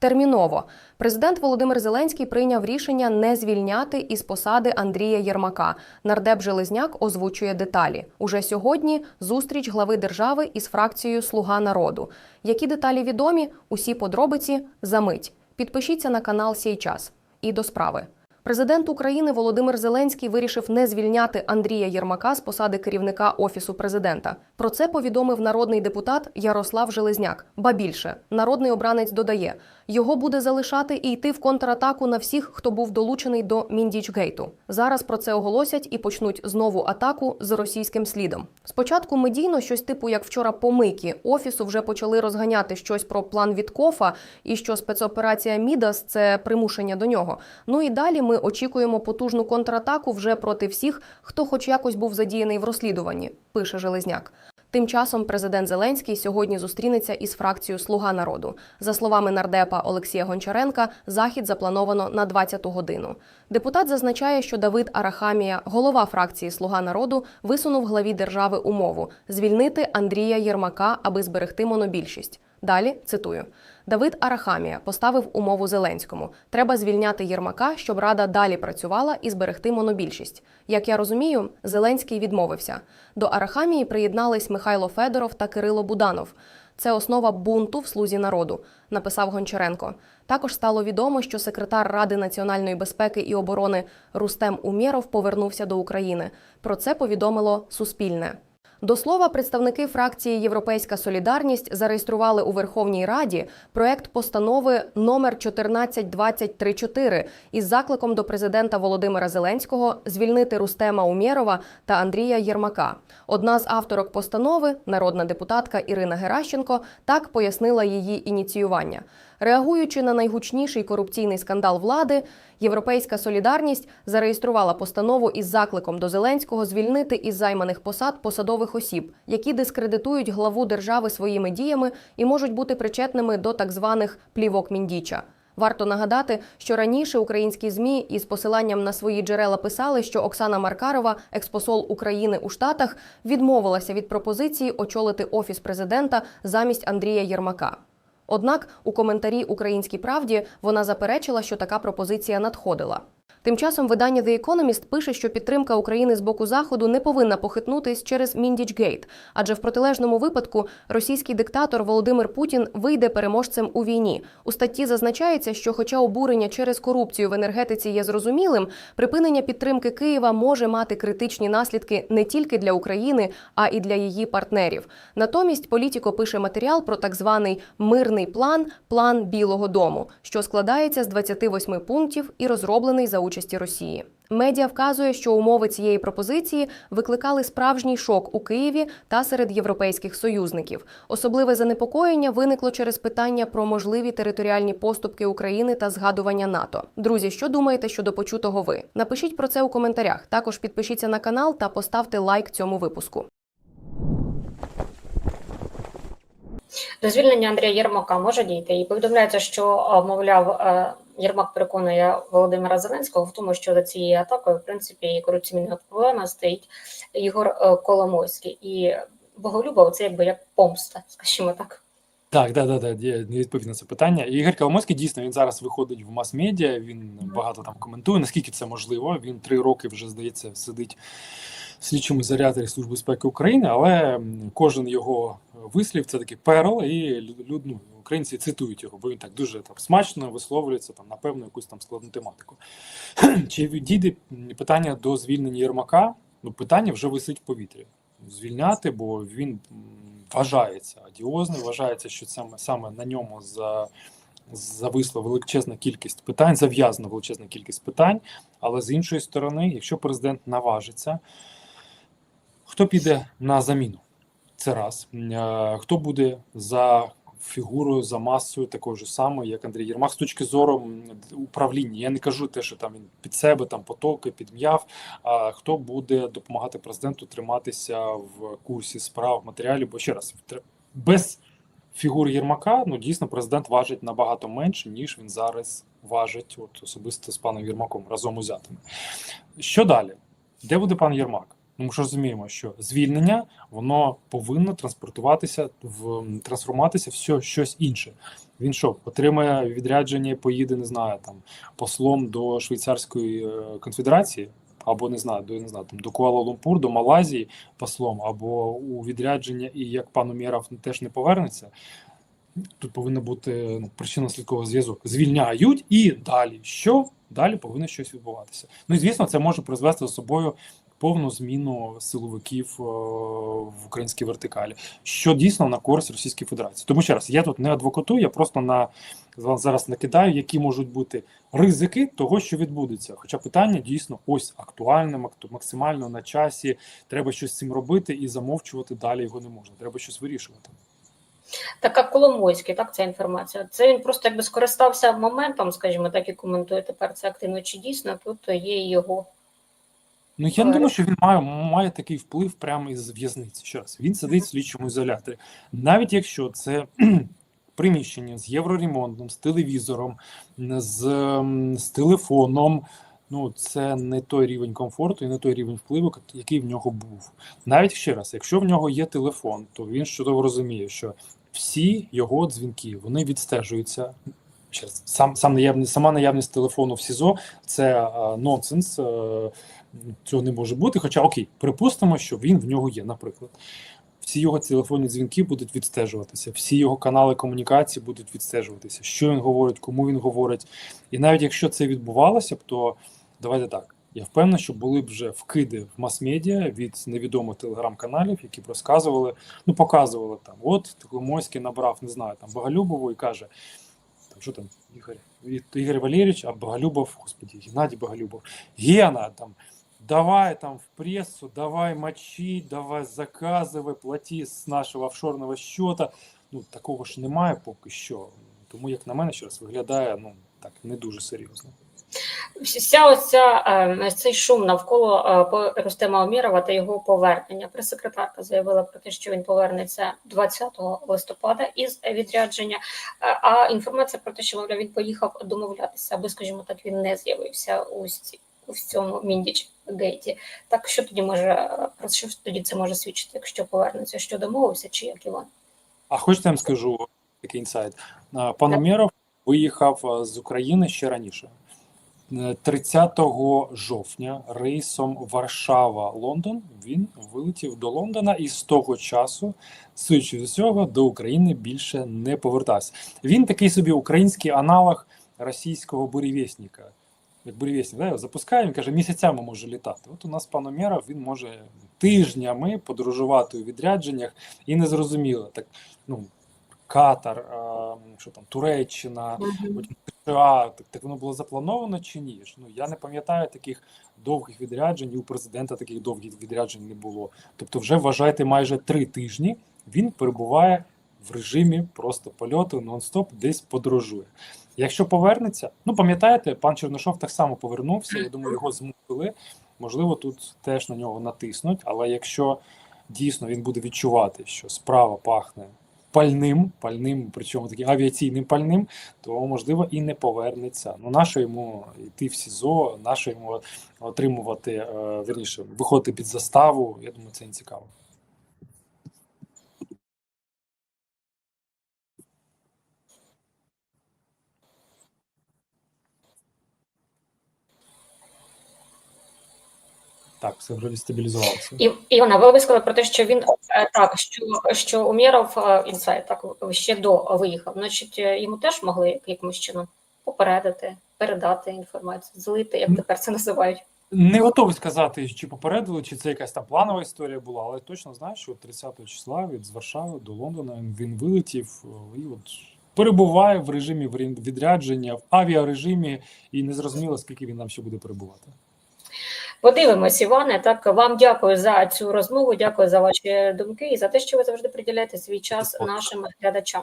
Терміново президент Володимир Зеленський прийняв рішення не звільняти із посади Андрія Єрмака. Нардеп Железняк озвучує деталі. Уже сьогодні зустріч глави держави із фракцією Слуга народу. Які деталі відомі? Усі подробиці за мить. Підпишіться на канал «Сій час». І до справи. Президент України Володимир Зеленський вирішив не звільняти Андрія Єрмака з посади керівника офісу президента. Про це повідомив народний депутат Ярослав Железняк. Ба більше народний обранець додає, його буде залишати і йти в контратаку на всіх, хто був долучений до Міндічгейту. Зараз про це оголосять і почнуть знову атаку з російським слідом. Спочатку медійно щось типу, як вчора помийки офісу вже почали розганяти щось про план Віткофа і що спецоперація Мідас це примушення до нього. Ну і далі ми очікуємо потужну контратаку вже проти всіх, хто хоч якось був задіяний в розслідуванні, пише Железняк. Тим часом президент Зеленський сьогодні зустрінеться із фракцією Слуга народу. За словами нардепа Олексія Гончаренка, захід заплановано на 20-ту годину. Депутат зазначає, що Давид Арахамія, голова фракції Слуга народу, висунув главі держави умову звільнити Андрія Єрмака, аби зберегти монобільшість. Далі цитую: Давид Арахамія поставив умову Зеленському: треба звільняти Єрмака, щоб рада далі працювала і зберегти монобільшість. Як я розумію, Зеленський відмовився. До Арахамії приєднались Михайло Федоров та Кирило Буданов. Це основа бунту в слузі народу, написав Гончаренко. Також стало відомо, що секретар Ради національної безпеки і оборони Рустем Умєров повернувся до України. Про це повідомило Суспільне. До слова, представники фракції Європейська Солідарність зареєстрували у Верховній Раді проект постанови номер 142034 із закликом до президента Володимира Зеленського звільнити Рустема Умєрова та Андрія Єрмака. Одна з авторок постанови, народна депутатка Ірина Геращенко, так пояснила її ініціювання. Реагуючи на найгучніший корупційний скандал влади, Європейська солідарність зареєструвала постанову із закликом до Зеленського звільнити із займаних посад посадових осіб, які дискредитують главу держави своїми діями і можуть бути причетними до так званих плівок Міндіча. Варто нагадати, що раніше українські змі із посиланням на свої джерела писали, що Оксана Маркарова, експосол України у Штатах, відмовилася від пропозиції очолити офіс президента замість Андрія Єрмака. Однак у коментарі Українській правді вона заперечила, що така пропозиція надходила. Тим часом видання The Economist пише, що підтримка України з боку заходу не повинна похитнутись через Міндічгейт, адже в протилежному випадку російський диктатор Володимир Путін вийде переможцем у війні. У статті зазначається, що, хоча обурення через корупцію в енергетиці є зрозумілим, припинення підтримки Києва може мати критичні наслідки не тільки для України, а і для її партнерів. Натомість Політіко пише матеріал про так званий мирний план план Білого Дому, що складається з 28 пунктів і розроблений за участі Росії. Медіа вказує, що умови цієї пропозиції викликали справжній шок у Києві та серед європейських союзників. Особливе занепокоєння виникло через питання про можливі територіальні поступки України та згадування НАТО. Друзі, що думаєте щодо почутого ви? Напишіть про це у коментарях. Також підпишіться на канал та поставте лайк цьому випуску. До звільнення Андрія Єрмака може дійти. І повідомляється, що, мовляв, е, Єрмак переконує Володимира Зеленського в тому, що за цією атакою, в принципі, і корупційна проблема стоїть Ігор е, Коломойський. І Боголюбов це якби як помста, скажімо так. Так, да, да, да, я не відповів на це питання. Ігор Коломойський дійсно він зараз виходить в мас-медіа, він багато там коментує, наскільки це можливо. Він три роки вже, здається, сидить в слідчому заряді Служби безпеки України, але кожен його вислів це такий перл, і люд, ну, українці цитують його, бо він так дуже там смачно висловлюється там на певну якусь там складну тематику. Чи дійде питання до звільнення Єрмака? Ну, питання вже висить в повітрі. Звільняти, бо він вважається одіозним, вважається, що саме саме на ньому за, зависла величезна кількість питань, зав'язана величезна кількість питань. Але з іншої сторони, якщо президент наважиться, хто піде на заміну? Це раз. Е, Хто буде за фігурою, за масою такою ж самою, як Андрій Єрмак, з точки зору управління. Я не кажу те, що там він під себе там потоки підм'яв. А хто буде допомагати президенту триматися в курсі справ матеріалів? Бо ще раз без фігури Єрмака, ну дійсно президент важить набагато менше, ніж він зараз важить, от особисто з паном Єрмаком разом узятими. Що далі? Де буде пан Єрмак? Ну, ми ж розуміємо, що звільнення воно повинно транспортуватися в трансформуватися в що- щось інше. Він що, отримає відрядження, поїде, не знаю, там послом до Швейцарської е, конфедерації, або не знаю, до не знаю, там до Куала-Лумпур, до Малайзії послом, або у відрядження, і як пан Умєров теж не повернеться. Тут повинен бути ну, причинно-слідковий зв'язок. Звільняють і далі. Що? Далі повинно щось відбуватися. Ну і звісно, це може призвести за собою повну зміну силовиків е, в українській вертикалі, що дійсно на користь Російської Федерації. Тому ще раз, я тут не адвокатую, я просто на зараз накидаю, які можуть бути ризики того, що відбудеться. Хоча питання дійсно ось актуальне, максимально на часі. Треба щось з цим робити і замовчувати далі його не можна. Треба щось вирішувати. Так як Коломойський, так ця інформація. Це він просто якби скористався моментом, скажімо, так і коментує тепер це активно. Чи дійсно тут є його Ну я не думаю, що він має, має такий вплив прямо із в'язниці. Ще раз він сидить в слідчому ізоляторі, навіть якщо це приміщення з євроремонтом, з телевізором, з, з телефоном. Ну, це не той рівень комфорту і не той рівень впливу, який в нього був. Навіть ще раз, якщо в нього є телефон, то він чудово розуміє, що всі його дзвінки вони відстежуються. Ще раз, сам сам наявність, сама наявність телефону в СІЗО це а, нонсенс. е, цього не може бути. Хоча окей, припустимо, що він в нього є, наприклад. Всі його телефонні дзвінки будуть відстежуватися, всі його канали комунікації будуть відстежуватися, що він говорить, кому він говорить. І навіть якщо це відбувалося б, то давайте так. Я впевнений, що були б вже вкиди в мас-медіа від невідомих телеграм-каналів, які б розказували, ну показували там. От Коломойський набрав, не знаю, там Боголюбову і каже: там що там, Ігор, Ігор Валерійович, а Боголюбов, господі, Геннадій Боголюбов, Гена там. Давай там в прессу, давай мочи, давай заказывай, плати з нашого офшорного счета. Ну такого ж немає поки що. Тому, як на мене, ще раз виглядає ну так не дуже серйозно. Вся оця е, цей шум навколо е, Рустема Омірова та його повернення. Прес-секретарка заявила про те, що він повернеться 20 листопада із відрядження. Е, А інформація про те, що мовляв, він поїхав домовлятися, аби, скажімо так, він не з'явився у ці- у цьому міндіч гейті. Так що тоді може е, про що тоді це може свідчити, якщо повернеться, що домовився, чи як Іван? А хочете я вам скажу такий інсайт. А, Пан Так. Виїхав з України ще раніше. Е, 30 жовтня рейсом Варшава-Лондон він вилетів до Лондона і з того часу, судячи з усього, до України більше не повертався. Він такий собі український аналог російського бурєвєсника. Як бурєвєсник, да, його запускає, він каже, місяцями може літати. От у нас пан Умєров, він може тижнями подорожувати у відрядженнях і не зрозуміло. Так, ну, Катар, а, що там, Туреччина, потім США, так, так воно було заплановано чи ні? Ну я не пам'ятаю таких довгих відряджень, і у президента таких довгих відряджень не було. Тобто, вже вважайте, майже три тижні він перебуває в режимі просто польоту нон-стоп, десь подорожує. Якщо повернеться, ну пам'ятаєте, пан Чернишов так само повернувся. Я думаю, його змусили. Можливо, тут теж на нього натиснуть. Але якщо дійсно він буде відчувати, що справа пахне пальним, пальним, причому таким авіаційним пальним, то можливо і не повернеться. Ну нащо йому йти в СІЗО, нащо йому отримувати е, верніше, виходити під заставу. Я думаю, це не цікаво. Так, все вже стабілізувалося. І Івана, ви висказали про те, що він е, так, що що Умєров е, інсайт так ще до виїхав. Значить, е, йому теж могли якимось чином попередити, передати інформацію, злити, як тепер це називають. Не готовий сказати, чи попередили, чи це якась там планова історія була, але точно знаю, що 30 числа від з Варшави до Лондона він вилетів і от перебуває в режимі відрядження, в авіарежимі, і не зрозуміло, скільки він нам ще буде перебувати. Подивимось, Іване. Так вам дякую за цю розмову. Дякую за ваші думки і за те, що ви завжди приділяєте свій час нашим глядачам.